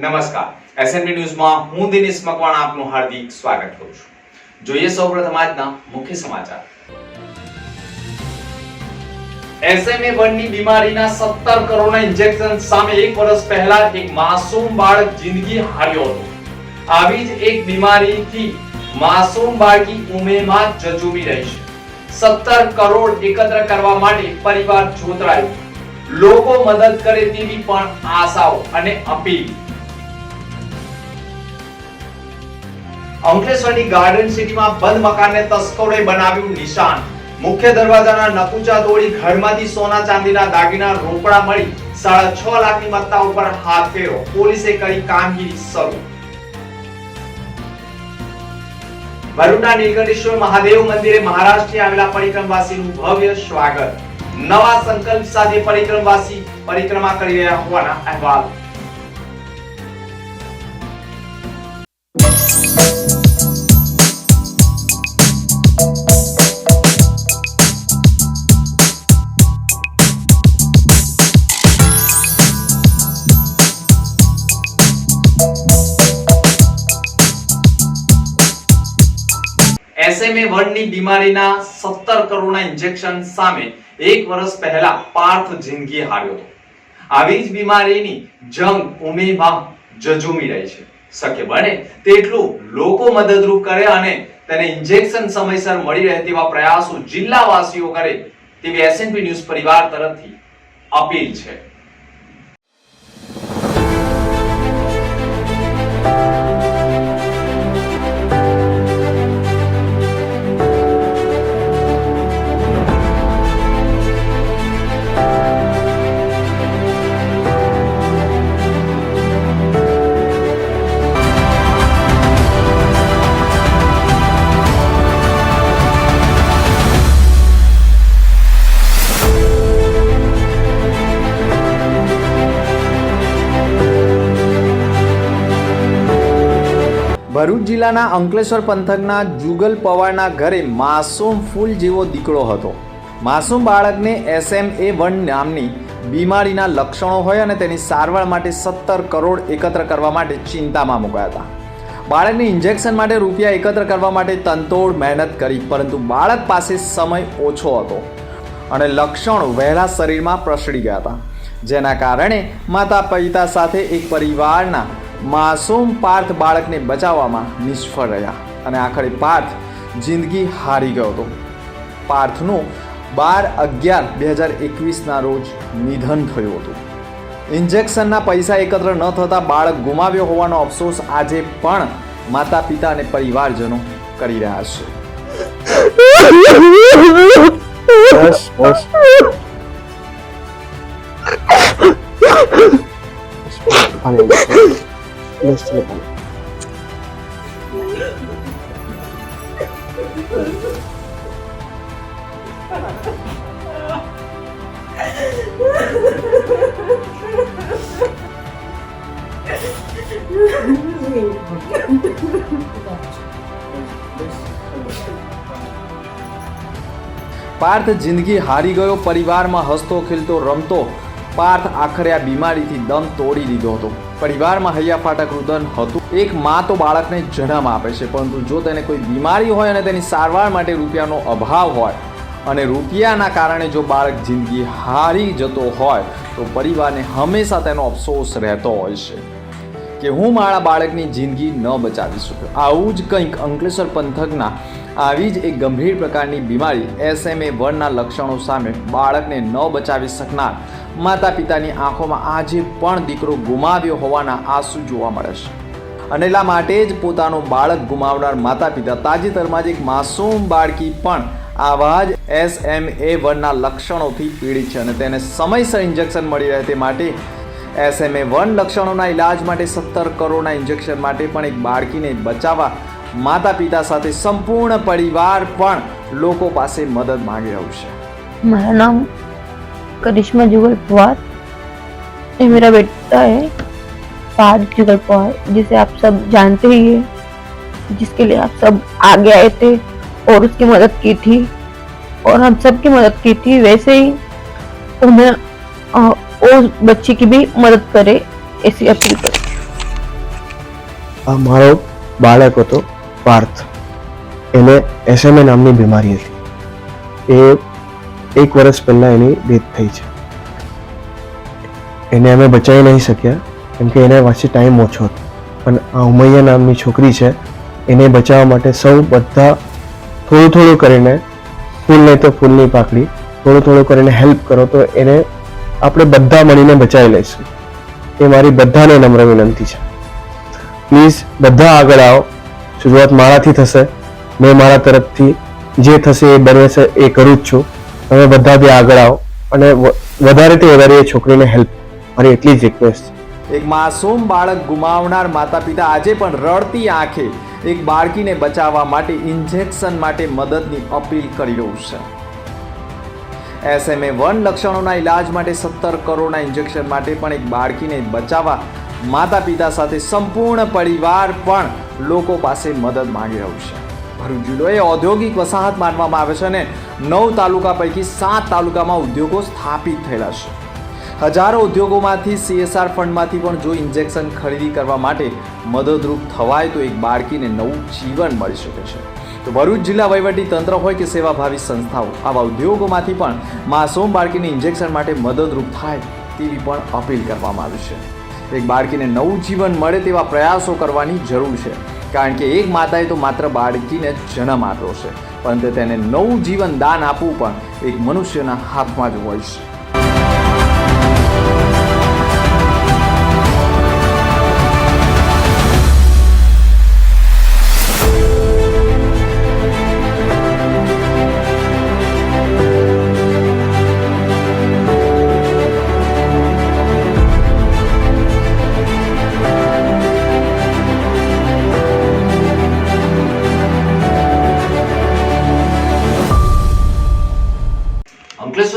નમસ્કાર. એસએનબી ન્યૂઝમાં હું દિનેશ મકવાણા આપનું હાર્દિક સ્વાગત કરું છું. જોઈએ સૌપ્રથમ આજના મુખ્ય સમાચાર. એસએમએ વનની બીમારીના 17 કરોડના ઇન્જેક્શન સામે એક વર્ષ પહેલા એક માસૂમ બાળક જિંદગી હાર્યો હતો. આવી જ એક બીમારીથી માસૂમ બાળકી ઉમેમાં જજુમી રહી છે. 17 કરોડ એકત્ર કરવા માટે પરિવાર જોતરાયો. લોકો મદદ કરે તેવી પણ આશાઓ અને અપીલ. અંકલેશ્વરની ગાર્ડન સિટીમાં બંધ મકાનને તસ્કરોએ બનાવ્યું નિશાન. મુખ્ય દરવાજાના નકુચા દોડી ઘરમાંથી સોના ચાંદીના દાગીના રોકડા મળી સાડા છ લાખની મત્તા ઉપર હાથ ફેરો. પોલીસે કરી કામગીરી શરૂ. ભરૂચના નીલકંઠેશ્વર મહાદેવ મંદિરે મહારાષ્ટ્રથી આવેલા પરિક્રમવાસીનું ભવ્ય સ્વાગત. નવા સંકલ્પ સાથે પરિક્રમવાસી પરિક્રમા કરી રહ્યા હોવાના અહેવાલ. એસએમએ વનની બીમારીના 17 કરોડના ઇન્જેક્શન સામે એક વર્ષ પહેલા પાર્થ જિંદગી હાર્યો હતો. આવી જ બીમારીની જંગ ઉમેમાં જજુમી રહી છે. શક્ય બને તેટલું લોકો મદદરૂપ કરે અને તેને ઇન્જેક્શન સમયસર મળી રહે તેવા પ્રયાસો જિલ્લાવાસીઓ કરે તેવી એસએનપી ન્યૂઝ પરિવાર તરફથી અપીલ છે. ભરૂચ જિલ્લાના અંકલેશ્વર પંથકના જુગલ પવારના ઘરે માસૂમ ફૂલ જેવો દીકરો હતો. માસૂમ બાળકને એસએમએ વન નામની બીમારીના લક્ષણો હોય અને તેની સારવાર માટે સત્તર કરોડ એકત્ર કરવા માટે ચિંતામાં મુકાયા હતા. બાળકને ઇન્જેક્શન માટે રૂપિયા એકત્ર કરવા માટે તંતોડ મહેનત કરી, પરંતુ બાળક પાસે સમય ઓછો હતો અને લક્ષણો વહેલા શરીરમાં પ્રસરી ગયા હતા. જેના કારણે માતા પિતા સાથે એક પરિવારના માસૂમ પાર્થ બાળકને બચાવવામાં નિષ્ફળ રહ્યા અને આખરે પાર્થ જિંદગી હારી ગયો હતો. પાર્થનું બાર અગિયાર બે હજાર એકવીસના રોજ નિધન થયું હતું. ઇન્જેક્શનના પૈસા એકત્ર ન થતાં બાળક ગુમાવ્યો હોવાનો અફસોસ આજે પણ માતા પિતા અને પરિવારજનો કરી રહ્યા છે. બસ બસ. પાણી બસ પાર્થ જિંદગી હારી ગયો, પરિવારમાં હસતો ખીલતો, રમતો. પાર્થ આખરે આ બીમારીથી દમ તોડી દીધો હતો. પરિવારમાં હૈયા ફાટક રુદન હતું. એક મા તો બાળકને જન્મ આપે છે, પરંતુ જો તેને કોઈ બીમારી હોય અને તેની સારવાર માટે રૂપિયાનો અભાવ હોય અને રૂપિયાના કારણે જો બાળક જિંદગી હારી જતો હોય, તો પરિવારને હંમેશા તેનો અફસોસ રહેતો હોય છે કે હું મારા બાળકની જિંદગી ન બચાવી શક્યો આવું જ કંઈક અંકલેશ્વર પંથકના આવી જ એક ગંભીર પ્રકારની બીમારી એસએમએ વનના લક્ષણો સામે બાળકને ન બચાવી શકનાર માતા પિતાની આંખોમાં આજે પણ દીકરો ગુમાવ્યો હોવાના આંસુ જોવા મળે છે. અને એટલા માટે જ પોતાનું બાળક ગુમાવનાર માતા પિતા તાજેતરમાં જ એક માસૂમ બાળકી પણ આવા જ એસ એમ એ વનના લક્ષણોથી પીડિત છે અને તેને સમયસર ઇન્જેક્શન મળી રહે તે માટે એસ એમ એ વન લક્ષણોના ઇલાજ માટે સત્તર કરોડના ઇન્જેક્શન માટે પણ એક બાળકીને બચાવવા માતા પિતા સાથે સંપૂર્ણ પરિવાર પણ લોકો પાસે મદદ માંગી રહ્યું છે. મારું નામ करिश्मा जुगल पवार ये मेरा बेटा है पार्थ जुगल पवार जिसे आप सब जानते ही हैं जिसके लिए आप सब आगे आए थे और उसकी मदद की थी और हम सब की मदद की थी वैसे ही उन्हें अ, उस बच्चे की भी मदद करे ऐसी अपील कर આ મારો બાળક હતો પાર્થ એને એસએમએ નામની બીમારી હતી એ એક વર્ષ પહેલાં એની ડેથ થઈ છે. એને અમે બચાવી નહીં શક્યા, કેમ કે એને પાસે ટાઈમ ઓછો હતો. પણ આ ઉમૈયા નામની છોકરી છે, એને બચાવવા માટે સૌ બધા થોડું થોડું કરીને ફૂલ નહીં તો ફૂલની પાકડી, થોડું થોડું કરીને હેલ્પ કરો તો એને આપણે બધા મળીને બચાવી લઈશું. એ મારી બધાને નમ્ર વિનંતી છે. પ્લીઝ બધા આગળ આવો. શરૂઆત મારાથી થશે. મેં મારા તરફથી જે થશે એ બને છે એ કરું જ છું. તમે બધા બી આગળ આવો અને વધારેથી વધારે એ છોકરીને હેલ્પ મારી એટલી જ રિક્વેસ્ટ એક માસૂમ બાળક ગુમાવનાર માતા પિતા આજે પણ રડતી આંખે એક બાળકીને બચાવવા માટે ઇન્જેક્શન માટે મદદની અપીલ કરી રહ્યું છે. એસએમએ વન લક્ષણોના ઇલાજ માટે સત્તર કરોડના ઇન્જેક્શન માટે પણ એક બાળકીને બચાવવા માતા પિતા સાથે સંપૂર્ણ પરિવાર પણ લોકો પાસે મદદ માંગી રહ્યું છે. ભરૂચ જિલ્લો એ ઔદ્યોગિક વસાહત માનવામાં આવે છે અને નવ તાલુકા પૈકી સાત તાલુકામાં ઉદ્યોગો સ્થાપિત થયેલા છે. હજારો ઉદ્યોગોમાંથી સીએસઆર ફંડમાંથી પણ જો ઇન્જેક્શન ખરીદી કરવા માટે મદદરૂપ થવાય તો એક બાળકીને નવું જીવન મળી શકે છે. તો ભરૂચ જિલ્લા વહીવટી તંત્ર હોય કે સેવાભાવી સંસ્થાઓ, આવા ઉદ્યોગોમાંથી પણ માસૂમ બાળકીને ઇન્જેક્શન માટે મદદરૂપ થાય તેવી પણ અપીલ કરવામાં આવી છે. એક બાળકીને નવું જીવન મળે તેવા પ્રયાસો કરવાની જરૂર છે. કારણ કે એક માતાએ તો માત્ર બાળકીને જન્મ આપ્યો છે. પરંતુ તેને નવું જીવન દાન આપવું પણ એક મનુષ્યના હાથમાં જ હોય છે.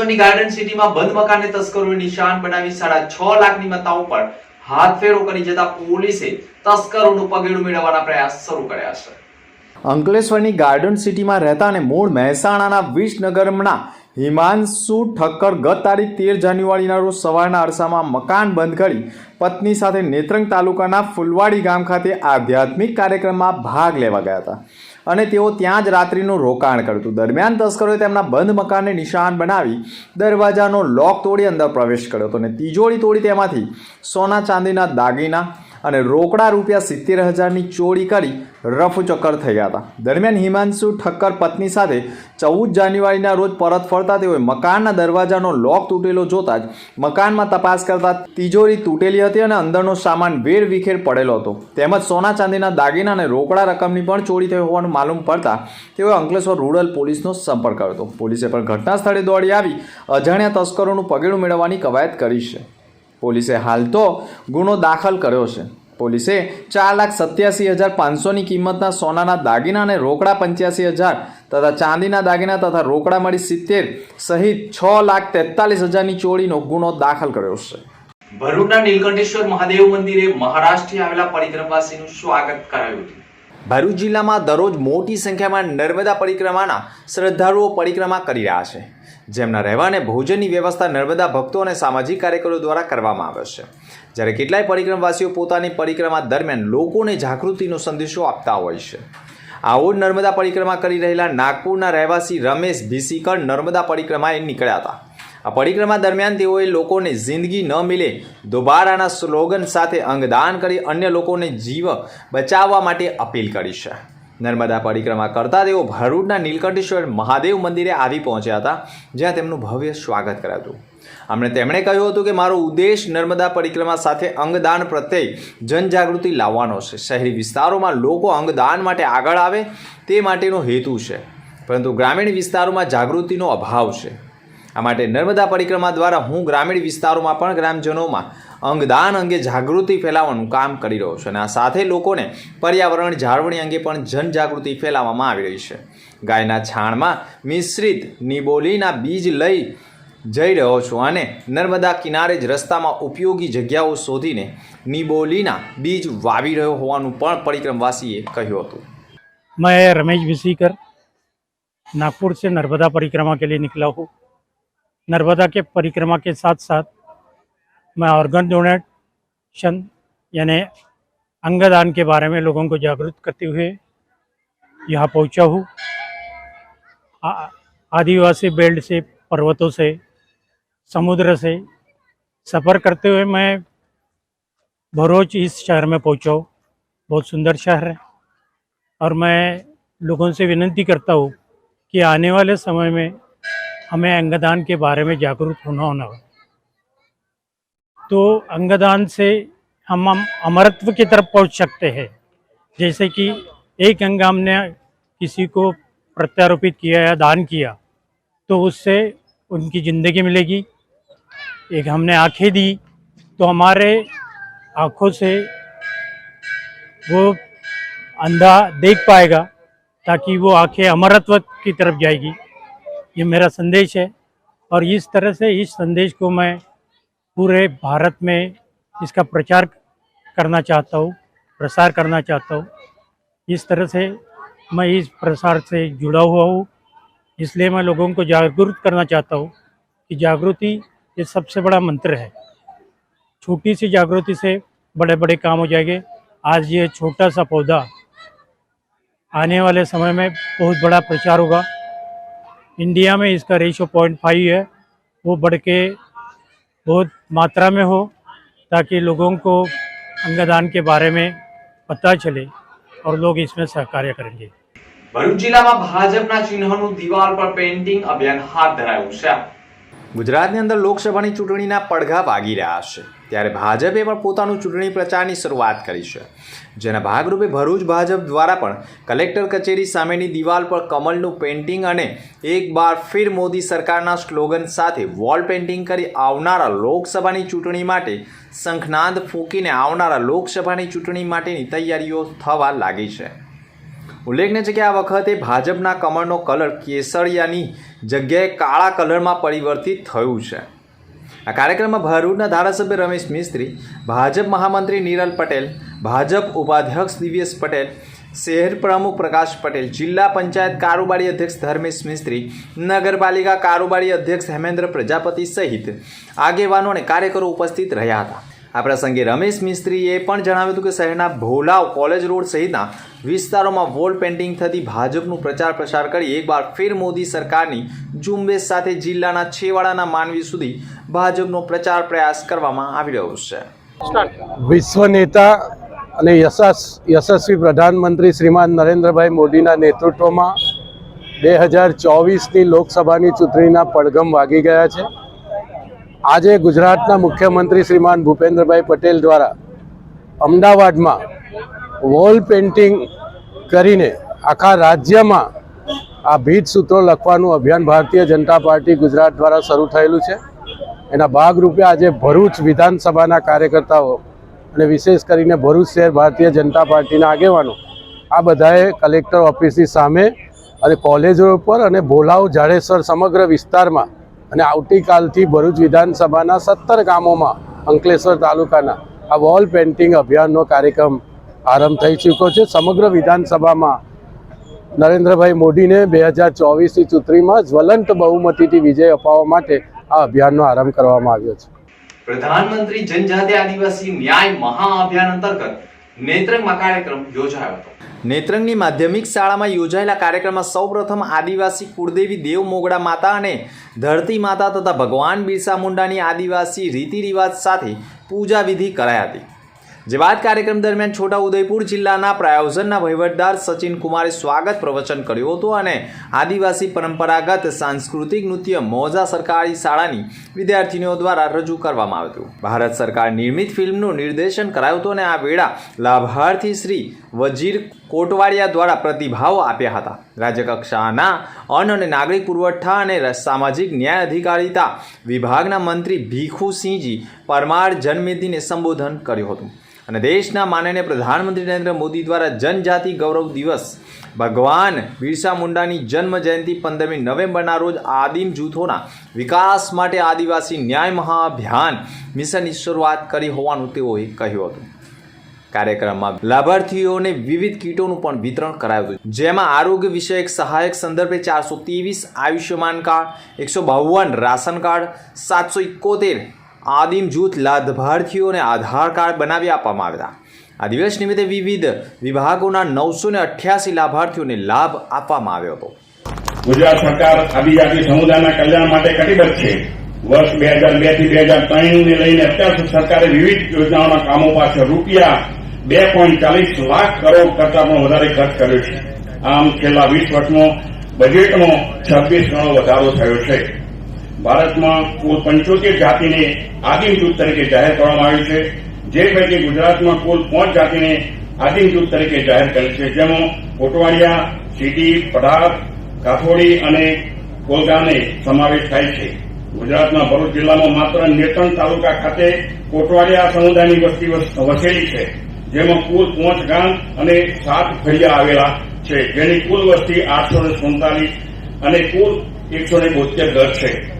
અંકલેશ્વરની ગાર્ડન સિટીમાં બંધ મકાનને તસ્કરોએ નિશાન બનાવી સાડા છ લાખની મત્તાઓ પર હાથફેરો કરી જતા પોલીસે તસ્કરોનું પગેડું મેળવવાના પ્રયાસ શરૂ કર્યા છે. અંકલેશ્વરની ગાર્ડન સિટીમાં રહેતા અને મૂળ મહેસાણાના વિસનગરના હિમાંશુ ઠક્કર ગત તારીખ તેર જાન્યુઆરીના રોજ સવારના અરસામાં મકાન બંધ કરી પત્ની સાથે નેત્રંગ તાલુકાના ફુલવાડી ગામ ખાતે આધ્યાત્મિક કાર્યક્રમમાં ભાગ લેવા ગયા હતા. અને તેઓ ત્યાં જ રાત્રિનું રોકાણ કરતું. દરમિયાન તસ્કરોએ તેમના બંધ મકાનને નિશાન બનાવી દરવાજાનો લોક તોડી અંદર પ્રવેશ કર્યો હતો અને તિજોરી તોડી તેમાંથી સોના ચાંદીના દાગીના અને રોકડા રૂપિયા સિત્તેર હજારની ચોરી કરી રફચક્કર થઈ ગયા હતા. દરમિયાન હિમાંશુ ઠક્કર પત્ની સાથે ચૌદ જાન્યુઆરીના રોજ પરત ફરતા તેઓએ મકાનના દરવાજાનો લોક તૂટેલો જોતા જ મકાનમાં તપાસ કરતા તિજોરી તૂટેલી હતી અને અંદરનો સામાન વેર વિખેર પડેલો હતો. તેમજ સોના ચાંદીના દાગીના અને રોકડા રકમની પણ ચોરી થઈ હોવાનું માલુમ પડતા તેઓએ અંકલેશ્વર રૂરલ પોલીસનો સંપર્ક કર્યો હતો. પોલીસે પણ ઘટના સ્થળે દોડી આવી અજાણ્યા તસ્કરોનું પગેડું મેળવવાની કવાયત કરી છે. પોલીસે હાલ તો ગુનો દાખલ કર્યો છે. પોલીસે ચાર લાખ સત્યાસી હજાર પાંચસોની કિંમતના સોનાના દાગીના અને રોકડા પંચ્યાસી હજાર તથા ચાંદીના દાગીના તથા રોકડા મળી સિત્તેર સહિત છ લાખ તેતાલીસ હજારની ચોરીનો ગુનો દાખલ કર્યો છે. ભરૂચના નીલકંઠેશ્વર મહાદેવ મંદિરે મહારાષ્ટ્રથી આવેલા પરિક્રમાવાસીનું સ્વાગત કરાયું હતું. ભરૂચ જિલ્લામાં દરરોજ મોટી સંખ્યામાં નર્મદા પરિક્રમાના શ્રદ્ધાળુઓ પરિક્રમા કરી રહ્યા છે. જેમના રહેવા અને ભોજનની વ્યવસ્થા નર્મદા ભક્તો અને સામાજિક કાર્યકરો દ્વારા કરવામાં આવે છે. જ્યારે કેટલાય પરિક્રમવાસીઓ પોતાની પરિક્રમા દરમિયાન લોકોને જાગૃતિનો સંદેશો આપતા હોય છે. આવો નર્મદા પરિક્રમા કરી રહેલા નાગપુરના રહેવાસી રમેશ ભીસીકર નર્મદા પરિક્રમાએ નીકળ્યા હતા. આ પરિક્રમા દરમિયાન તેઓએ લોકોને જિંદગી ન મિલે દોબારાના સ્લોગન સાથે અંગદાન કરી અન્ય લોકોને જીવ બચાવવા માટે અપીલ કરી છે. નર્મદા પરિક્રમા કરતા તેઓ ભરૂડના નીલકંઠેશ્વર મહાદેવ મંદિરે આવી પહોંચ્યા હતા, જ્યાં તેમનું ભવ્ય સ્વાગત કરાયું હતું તેમણે કહ્યું હતું કે મારો ઉદ્દેશ નર્મદા પરિક્રમા સાથે અંગદાન પ્રત્યે જનજાગૃતિ લાવવાનો છે. શહેરી વિસ્તારોમાં લોકો અંગદાન માટે આગળ આવે તે માટેનો હેતુ છે, પરંતુ ગ્રામીણ વિસ્તારોમાં જાગૃતિનો અભાવ છે. આ માટે નર્મદા પરિક્રમા દ્વારા હું ગ્રામીણ વિસ્તારોમાં પણ ગ્રામજનોમાં અંગદાન અંગે જાગૃતિ ફેલાવવાનું કામ કરી રહ્યો છું અને આ સાથે લોકોને પર્યાવરણ જાળવણી અંગે પણ જનજાગૃતિ ફેલાવવામાં આવી રહી છે ગાયના છાણમાં મિશ્રિત નિબોલીના બીજ લઈ જઈ રહ્યો છું અને નર્મદા કિનારે જ રસ્તામાં ઉપયોગી જગ્યાઓ શોધીને નિબોલીના બીજ વાવી રહ્યો હોવાનું પણ પરિક્રમવાસીએ કહ્યું હતું मैं रमेश विसीकर नागपुर से नर्मदा परिक्रमा के लिए निकला हूँ नर्मदा के परिक्रमा के साथ साथ मैं ऑर्गन डोनेशन यानी अंगदान के बारे में लोगों को जागरूक करते हुए यहाँ पहुँचा हूँ। आदिवासी बेल्ट से, पर्वतों से, समुद्र से सफ़र करते हुए मैं भरोच इस शहर में पहुँचा हूँ। बहुत सुंदर शहर है और मैं लोगों से विनती करता हूँ कि आने वाले समय में हमें अंगदान के बारे में जागरूक होना होना तो अंगदान से हम हम अमरत्व की तरफ़ पहुँच सकते हैं। जैसे कि एक अंग हमने किसी को प्रत्यारोपित किया या दान किया तो उससे उनकी ज़िंदगी मिलेगी। एक हमने आँखें दी तो हमारे आँखों से वो अंधा देख पाएगा, ताकि वो आँखें अमरत्व की तरफ़ जाएगी। ये मेरा संदेश है और इस तरह से इस संदेश को मैं पूरे भारत में इसका प्रचार करना चाहता हूँ, प्रसार करना चाहता हूँ। इस तरह से मैं इस प्रसार से जुड़ा हुआ हूँ, इसलिए मैं लोगों को जागरूक करना चाहता हूँ कि जागृति ये सबसे बड़ा मंत्र है। छोटी सी जागृति से बड़े बड़े काम हो जाएँगे। आज ये छोटा सा पौधा आने वाले समय में बहुत बड़ा प्रचार होगा। इंडिया में इसका रेशो पॉइंट फाइव है, वो बढ़ के बहुत मात्रा में हो ताकि लोगों को अंगदान के बारे में पता चले और लोग इसमें सहकार्य करेंगे ભરૂચ જિલ્લામાં ભાજપના ચિહ્નનું દિવાલ પર પેઇન્ટિંગ અભિયાન હાથ ધરાયું છે ગુજરાતની અંદર લોકસભાની ચૂંટણીના પડઘા વાગી રહ્યા છે. ત્યારે ભાજપે પણ પોતાનું ચૂંટણી પ્રચારની શરૂઆત કરી છે. જેના ભાગરૂપે ભરૂચ ભાજપ દ્વારા પણ કલેક્ટર કચેરી સામેની દિવાલ પર કમલનું પેઇન્ટિંગ અને એક બાર ફિર મોદી સરકારના સ્લોગન સાથે વોલ પેઇન્ટિંગ કરી આવનારા લોકસભાની ચૂંટણી માટે શંખનાદ ફૂંકીને આવનારા લોકસભાની ચૂંટણી માટેની તૈયારીઓ થવા લાગી છે. ઉલ્લેખનીય છે કે આ વખતે ભાજપના કમળનો કલર કેસરિયાની જગ્યાએ કાળા કલરમાં પરિવર્તિત થયું છે. આ કાર્યક્રમમાં ભરૂચના ધારાસભ્ય રમેશ મિસ્ત્રી, ભાજપ મહામંત્રી નિરલ પટેલ, ભાજપ ઉપાધ્યક્ષ દિવ્યેશ પટેલ, શહેર પ્રમુખ પ્રકાશ પટેલ, જિલ્લા પંચાયત કારોબારી અધ્યક્ષ ધર્મેશ મિસ્ત્રી, નગરપાલિકા કારોબારી અધ્યક્ષ હેમેન્દ્ર પ્રજાપતિ સહિત આગેવાનો અને કાર્યકરો ઉપસ્થિત રહ્યા હતા. આ પ્રસંગે રમેશ મિસ્ત્રીએ પણ જણાવ્યું હતું કે શહેરના ભોલાવ કોલેજ રોડ સહિતના વિસ્તારોમાં વોલ પેઇન્ટિંગ થતી ભાજપનું પ્રચાર પ્રસાર કરી એકવાર ફેર મોદી સરકારની ઝુંબેશ સાથે જિલ્લાના છેવાડાના માનવી સુધી ભાજપનો પ્રચાર પ્રયાસ કરવામાં આવી રહ્યો છે. વિશ્વ નેતા અને યશસ, યશસ્વી પ્રધાનમંત્રી શ્રીમાન નરેન્દ્રભાઈ મોદીના નેતૃત્વમાં બે હજાર ચોવીસની લોકસભાની ચૂંટણીના પડઘમ વાગી ગયા છે. આજે ગુજરાતના મુખ્યમંત્રી શ્રીમાન ભૂપેન્દ્રભાઈ પટેલ દ્વારા અમદાવાદમાં વોલ પેઇન્ટિંગ કરીને આખા રાજ્યમાં આ ભીત સૂત્રો લખવાનું અભિયાન ભારતીય જનતા પાર્ટી ગુજરાત દ્વારા શરૂ થયેલું છે. એના ભાગરૂપે આજે ભરૂચ વિધાનસભાના કાર્યકર્તાઓ અને વિશેષ કરીને ભરૂચ શહેર ભારતીય જનતા પાર્ટીના આગેવાનો આ બધાએ કલેક્ટર ઓફિસની સામે અને કોલેજો ઉપર અને ભોલાવ જાડેસર સમગ્ર વિસ્તારમાં અને આવતીકાલથી ભરૂચ વિધાનસભાના સત્તર ગામોમાં અંકલેશ્વર તાલુકાના આ વોલ પેઇન્ટિંગ અભિયાનનો કાર્યક્રમ આરંભ થઈ ચૂક્યો છે. સમગ્ર વિધાનસભામાં નરેન્દ્રભાઈ મોદીને બે હજાર ચોવીસની ચૂંટણીમાં જ્વલંત બહુમતીથી વિજય અપાવવા માટે આ અભિયાનનો આરંભ કરવામાં આવ્યો છે. પ્રધાનમંત્રી જનજાતિ આદિવાસી ન્યાય મહાઅભિયાન અંતર્ગત નેત્રંગમાં કાર્યક્રમ યોજાયો હતો. નેત્રંગની માધ્યમિક શાળામાં યોજાયેલા કાર્યક્રમમાં સૌપ્રથમ આદિવાસી કુળદેવી દેવ મોગડા માતા અને ધરતી માતા તથા ભગવાન બિરસા મુંડાની આદિવાસી રીતિ રિવાજ સાથે પૂજા વિધિ કરાઈ હતી. જે બાદ કાર્યક્રમ દરમિયાન છોટા ઉદયપુર જિલ્લાના પ્રાયોજનના વહીવટદાર સચિન કુમારે સ્વાગત પ્રવચન કર્યું હતું અને આદિવાસી પરંપરાગત સાંસ્કૃતિક નૃત્ય મોજા સરકારી શાળાની વિદ્યાર્થીનીઓ દ્વારા રજૂ કરવામાં આવ્યું હતું. ભારત સરકાર નિર્મિત ફિલ્મનું નિર્દેશન કરાયું હતું અને આ વેળા લાભાર્થી શ્રી વજીર કોટવાડિયા દ્વારા પ્રતિભાવો આપ્યા હતા. રાજ્યકક્ષાના અન્ન અને નાગરિક પુરવઠા અને સામાજિક ન્યાય અધિકારીતા વિભાગના મંત્રી ભીખુસિંહજી પરમાર જન્મેદીને સંબોધન કર્યું હતું. અને દેશના માનનીય પ્રધાનમંત્રી નરેન્દ્ર મોદી દ્વારા જનજાતિ ગૌરવ દિવસ. ભગવાન બિરસા મુંડાની જન્મ જયંતિ પંદરમી નવેમ્બરના રોજ આદિમ જૂથોના વિકાસ માટે આદિવાસી ન્યાય મહાઅભિયાન મિશનની શરૂઆત કરી હોવાનું તેઓએ કહ્યું હતું. કાર્યક્રમમાં લાભાર્થીઓને વિવિધ કીટોનું પણ વિતરણ કરાયું હતું. જેમાં આરોગ્ય વિષયક સહાયક સંદર્ભે ચારસો ત્રેવીસ આયુષ્યમાન કાર્ડ, એકસો બાવન રાશન કાર્ડ, સાતસો એકોતેર આદિમ જૂથ લાભાર્થીઓને આધાર કાર્ડ બનાવી આપવામાં આવ્યા. આ દિવસ નિમિત્તે વિવિધ વિભાગોના નવસો ને અઠ્યાસી લાભાર્થીઓને લાભ આપવામાં આવ્યો હતો. ગુજરાત સરકાર આદિજાતિ સમુદાયના કલ્યાણ માટે કટિબદ્ધ છે. વર્ષ બે હજાર બેથી બે હજાર ત્રણ લઈને અત્યાર સરકારે વિવિધ યોજનાઓના કામો પાછળ રૂપિયા બે પોઈન્ટ ચાલીસ લાખ કરોડ કરતા પણ વધારે ખર્ચ કર્યો છે. આમ છેલ્લા વીસ વર્ષનો બજેટનો છવ્વીસ ગણો વધારો થયો છે. ભારતમાં કુલ પંચોતેર જાતિને આદિમ જૂથ તરીકે જાહેર કરવામાં આવ્યું છે. જે પૈકી ગુજરાતમાં કુલ પાંચ જાતિને આદિમ જૂથ તરીકે જાહેર કરેલ છે. જેમાં કોટવાડિયા સીટી પઢાર, કાથોડી અને કોલગાને સમાવેશ થાય છે. ગુજરાતના ભરૂચ જિલ્લામાં માત્ર નેત્રણ તાલુકા ખાતે કોટવાડિયા સમુદાયની વસ્તી વસેલી છે. જેમાં કુલ પાંચ ગામ અને સાત ફળિયા આવેલા છે. જેની કુલ વસ્તી આઠસો અને કુલ એકસો ને બોતેર ઘર છે.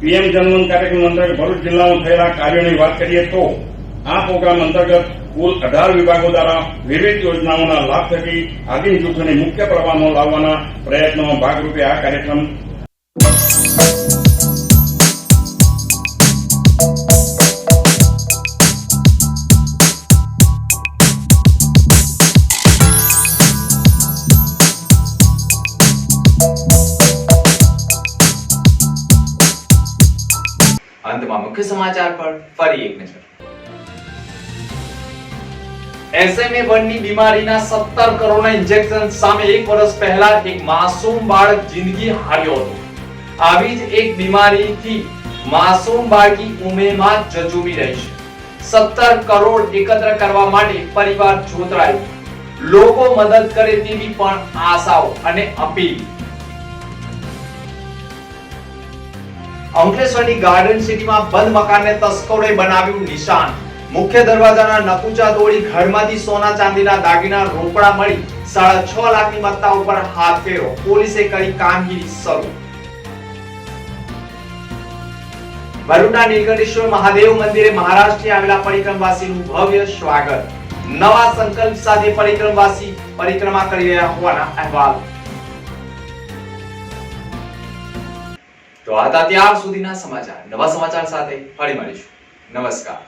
પીએમ જનમન કાર્યક્રમ અંતર્ગત ભરૂચ જિલ્લામાં થયેલા કાર્યોની વાત કરીએ તો, આ પ્રોગ્રામ અંતર્ગત કુલ અઢાર વિભાગો દ્વારા વિવિધ યોજનાઓના લાભ થકી આદિમ જૂથોને મુખ્ય પ્રવાહમાં લાવવાના પ્રયત્નોમાં ભાગરૂપે આ કાર્યક્રમ મુખ્ય સમાચાર પર ફરી એક નજર. એસએમએ વનની બીમારીના સત્તર કરોડના ઇન્જેક્શન સામે એક વર્ષ પહેલા એક માસૂમ બાળક જિંદગી હાર્યો હતો. આવી જ એક બીમારીથી માસૂમ બાળકી ઉમેરમાં જજુમી રહી છે. સત્તર કરોડ એકત્ર કરવા માટે પરિવાર જોતરાયું. લોકો મદદ કરે તેવી પણ આશાઓ અને અપીલ. અંકલેશ્વરની ગાર્ડન સિટીમાં બંધ મકાનને તસ્કરોએ બનાવ્યું નિશાન. મુખ્ય દરવાજાના નકુચા દોડી ઘરમાંથી સોના ચાંદીના દાગીના રોકડા મળી સાડા છ લાખની મત્તા ઉપર હાથ ફેરો પોલીસે કરી કામગીરી શરૂ. ભરૂચના નીલકંઠેશ્વર મહાદેવ મંદિરે મહારાષ્ટ્રથી આવેલા પરિક્રમવાસીનું ભવ્ય સ્વાગત. નવા સંકલ્પ સાથે પરિક્રમવાસી પરિક્રમા કરી રહ્યા હોવાના અહેવાલ. તો આ હતા ત્યાર સુધીના સમાચાર. નવા સમાચાર સાથે ફરી મળીશું. નમસ્કાર.